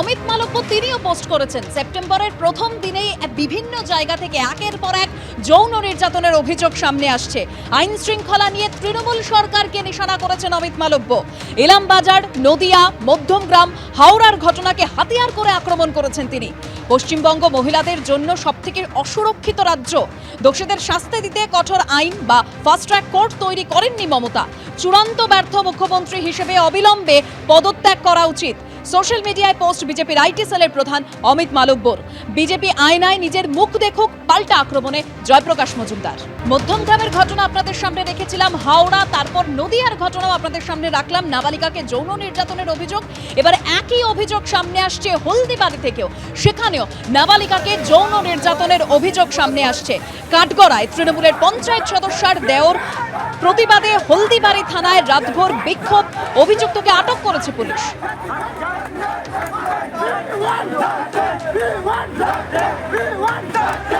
অমিত মালব্য তিনিও পোস্ট করেছেন। সেপ্টেম্বরের প্রথম দিনেই বিভিন্ন জায়গা থেকে একের পর এক যৌন নির্যাতনের অভিযোগ সামনে আসছে। আইন শৃঙ্খলা নিয়ে তৃণমূল সরকারকে নিশানা করেছেন অমিত মালব্য। ইলামবাজার, নদিয়া, মধ্যমগ্রাম, হাওড়ার ঘটনাকে হাতিয়ার করে আক্রমণ করেছেন তিনি। পশ্চিমবঙ্গ মহিলাদের জন্য সবথেকে অসুরক্ষিত রাজ্য। দোষীদের শাস্তি দিতে কঠোর আইন বা ফাস্ট ট্র্যাক কোর্ট তৈরি করেননি মমতা। চূড়ান্ত ব্যর্থ মুখ্যমন্ত্রী হিসেবে অবিলম্বে পদত্যাগ করা উচিত। সোশ্যাল মিডিয়ায় পোস্ট বিজেপির আইটি সেলের প্রধান অমিত মালব্যর। বিজেপি আয়নায় নিজের মুখ দেখুক পাল্টা আক্রমণে জয়প্রকাশ মজুমদার। মধ্যমগ্রামের ঘটনা আপনাদের সামনে রেখেছিলাম হাওড়া, তারপর নদিয়ার ঘটনাও আপনাদের সামনে রাখলাম, নাবালিকাকে যৌন নির্যাতনের অভিযোগ। এবার একই অভিযোগ সামনে আসছে হলদিবাড়ি থেকেও। সেখানেও নাবালিকাকে যৌন নির্যাতনের অভিযোগ সামনে আসছে। কাঠগড়ায় তৃণমূলের পঞ্চায়েত সদস্যার দেওর প্রতিবাদে হলদিবাড়ি থানায় রাতভর বিক্ষোভ। অভিযুক্তকে আটক করেছে police. We want that! We want that! We want that!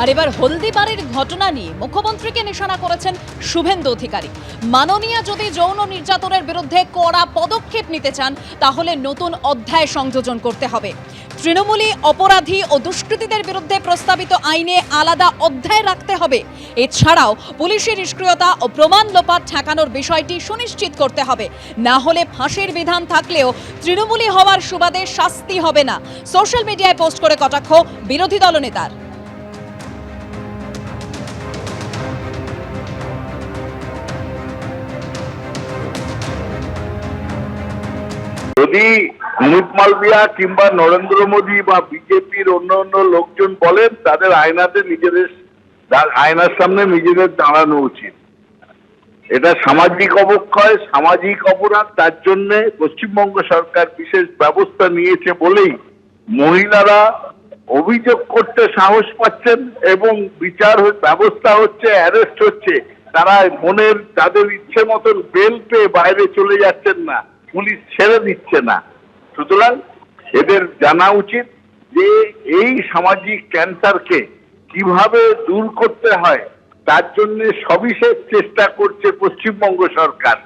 আর এবার হলদিবাড়ির ঘটনা নিয়ে মুখ্যমন্ত্রীকে নিশানা করেছেন শুভেন্দু অধিকারী। মাননীয় যদি যৌন নির্যাতনের বিরুদ্ধে কড়া পদক্ষেপ নিতে চান, তাহলে নতুন অধ্যায় সংযোজন করতে হবে। তৃণমূলী অপরাধী ও দুষ্কৃতীদের বিরুদ্ধে প্রস্তাবিত আইনে আলাদা অধ্যায় রাখতে হবে। এছাড়াও পুলিশের নিষ্ক্রিয়তা ও প্রমাণ লোপাট ঠেকানোর বিষয়টি সুনিশ্চিত করতে হবে। না হলে ফাঁসির বিধান থাকলেও তৃণমূলী হওয়ার সুবাদে শাস্তি হবে না। সোশ্যাল মিডিয়ায় পোস্ট করে কটাক্ষ বিরোধী দলনেতার। যদি অমিত মালবিয়া কিংবা নরেন্দ্র মোদী বা বিজেপির অন্য অন্য লোকজন বলেন, তাদের আয়নাতে নিজেদের আয়নার সামনে নিজেদের দাঁড়ানো উচিত। এটা সামাজিক অবক্ষয়, সামাজিক অপরাধ, তার জন্য পশ্চিমবঙ্গ সরকার বিশেষ ব্যবস্থা নিয়েছে বলেই মহিলারা অভিযোগ করতে সাহস পাচ্ছেন এবং বিচার ব্যবস্থা হচ্ছে, অ্যারেস্ট হচ্ছে। তারা মনের, তাদের ইচ্ছে মতন বেল পেয়ে বাইরে চলে যাচ্ছেন না। পুলিশ ছেড়ে দিচ্ছে না। সুতরাং এদের জানা উচিত যে এই সামাজিক ক্যান্সারকে কীভাবে দূর করতে হয়, তার জন্য সবিশেষ চেষ্টা করছে পশ্চিমবঙ্গ সরকার।